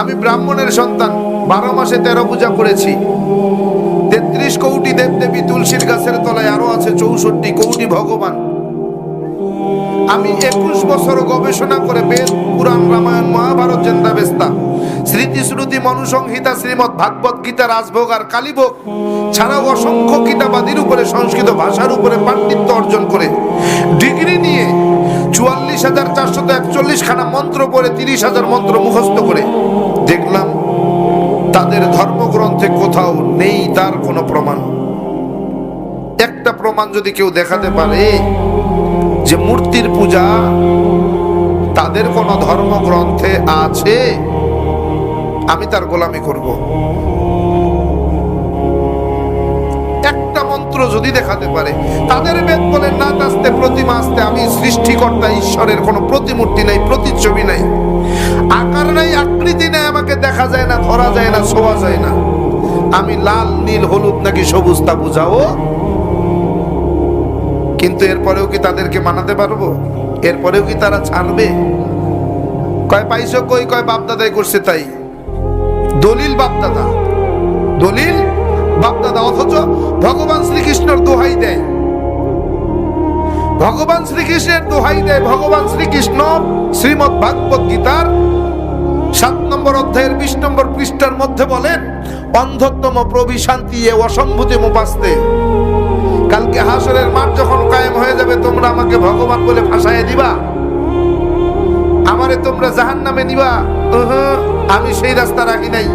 আমি ব্রাহ্মণের সন্তান, বারো মাসে তেরো পূজা করেছি। তেত্রিশ কৌটি দেবদেবী তুলসীর গাছের তলায় আরও আছে চৌষট্টি কৌটি ভগবান। আমি একুশ বছর গবেষণা করে বেদ, পুরাণ, রামায়ণ, মহাভারত, জেন্দাবেস্তা স্মৃতি শ্রুতি মনুসংহিতা শ্রীমৎ ভাগবত গীতা, রাজভোগ আর কালীভোগ ছাড়াও অসংখ্য গীতাবাদীর উপরে, সংস্কৃত ভাষার উপরে পাণ্ডিত্য অর্জন করে। ডিগ্রি নিয়ে চুয়াল্লিশ হাজার চারশত একচল্লিশ খানা মন্ত্র পড়ে তিরিশ হাজার মন্ত্র মুখস্থ করে দেখলাম তাদের ধর্মগ্রন্থে কোথাও নেই, তার কোনো প্রমাণ। একটা প্রমাণ যদি কেউ দেখাতে পারে যে মূর্তির পূজা তাদের কোন ধর্মগ্রন্থে আছে, আমি তার গোলামি করব। একটা যদি দেখাতে পারে, তাদের বেদ বলে, না আসতে প্রতিমা আসতে, আমি সৃষ্টিকর্তা, ঈশ্বরের কোনো প্রতিমূর্তি নাই, প্রতিচ্ছবি নাই। আকার নাই, আকৃতি নাই, আমাকে দেখা যায় না, ধরা যায় না ছোঁয়া যায় না। আমি লাল, নীল, হলুদ নাকি সবুজ তা বুঝাও। কিন্তু এরপরেও কি তাদেরকে মানাতে পারব? এরপরেও কি তারা ছাড়বে? কয় পাইছো কই, কয় বাপদাদাই করছে তাই? দলিল বাপদাদা। দলিল অথচ ভগবান শ্রীকৃষ্ণর দোহাই দেয়। ভগবান শ্রীকৃষ্ণের দোহাই দেয় ভগবান শ্রীকৃষ্ণ শ্রীমৎ ভাগবত গীতার সাত নম্বর অধ্যায়ের বিশ নম্বর পৃষ্ঠার মধ্যে বলেন অন্ধত্তম প্রবি শান্তি এ অসম্ভূতি মুপাস্তে। কালকে হাসরের মাঠ যখন কায়েম হয়ে যাবে, তোমরা আমাকে ভগবান বলে ভাসায় দিবা। আমারে তোমরা জাহান নামে নিবা আমি সেই রাস্তা রাখি নাই।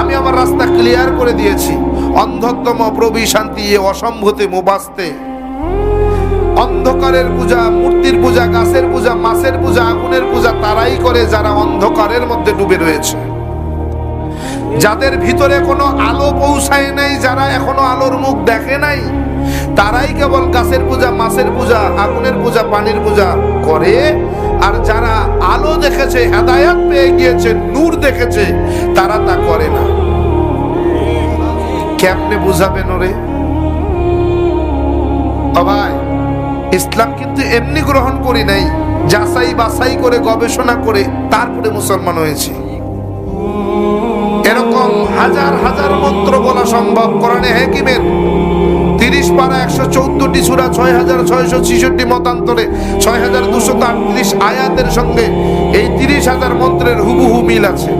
আমি আমার রাস্তা ক্লিয়ার করে দিয়েছি। অন্ধত্তম প্রবি শান্তি অসম্ভূতি মুবাস্তে। অন্ধকারের পূজা, মূর্তির পূজা, গাছের পূজা, মাছের পূজা, আগুনের পূজা, তারাই করে যারা অন্ধকারের মধ্যে ডুবে রয়েছে। যাদের ভিতরে কোনো আলো পৌঁছায় নাই, যারা এখনও আলোর মুখ দেখে নাই, তারাই কেবল গাছের পূজা, মাছের পূজা, আগুনের পূজা, পানির পূজা করে। আর যারা আলো দেখেছে, হেদায়াত পেয়ে গিয়েছে, নূর দেখেছে কেমনে বুঝাবেন ওরে? ভাই, ইসলাম কিন্তু এমনি গ্রহণ করি নাই, যাচাই বাছাই করে, গবেষণা করে তারপরে মুসলমান হয়েছি। এরকম হাজার হাজার মন্ত্র বলা সম্ভব। কোরআনে হেকিমের তিরিশ পারা একশো চৌদ্দটি সুরা, ছয় হাজার ছয়শো ছিষট্টি মতান্তরে ছয় হাজার দুশো আটত্রিশ আয়াতের সঙ্গে এই তিরিশ হাজার মন্ত্রের হুবহু মিল আছে।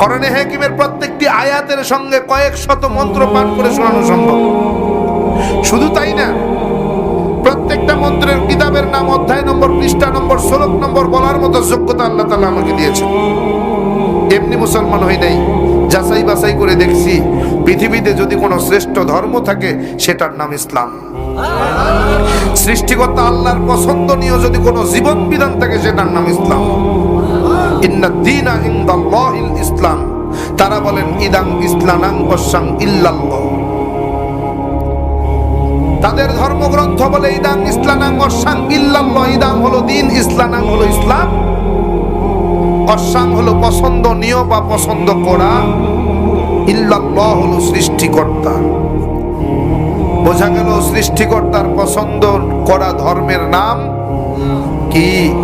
কোরআনে হেকিমের প্রত্যেকটি আয়াতের সঙ্গে কয়েক শত মন্ত্র পাঠ করে শোনানো সম্ভব। শুধু তাই না, প্রত্যেকটা মন্ত্রের কিতাবের নাম, অধ্যায় নম্বর, পৃষ্ঠা নম্বর, শ্লোক নম্বর বলার মতো যোগ্যতা আল্লাহ তালা আমাকে দিয়েছেন। এমনি মুসলমান হই নাই, যাচাই বাছাই করে দেখছি পৃথিবীতে যদি কোনো শ্রেষ্ঠ ধর্ম থাকে, সেটার নাম ইসলাম। সৃষ্টিকর্তা আল্লাহর পছন্দনীয় যদি কোনো জীবন বিধান থাকে, সেটার নাম ইসলাম। ইসলাম। তারা বলেন, ইদাং ইসলানাং অসাং ইল্লাল্লাহ। তাদের ধর্মগ্রন্থ বলে, ইদাং ইসলানাং অসাং ইল্লাল্লাহ। ইদাং হলো দিন, ইসলানাং হলো ইসলাম। অসাং হলো পছন্দনীয় বা পছন্দ করা। ইল্লাল্লাহ হলো সৃষ্টিকর্তা। বোঝা গেল সৃষ্টিকর্তার পছন্দ করা ধর্মের নাম কি?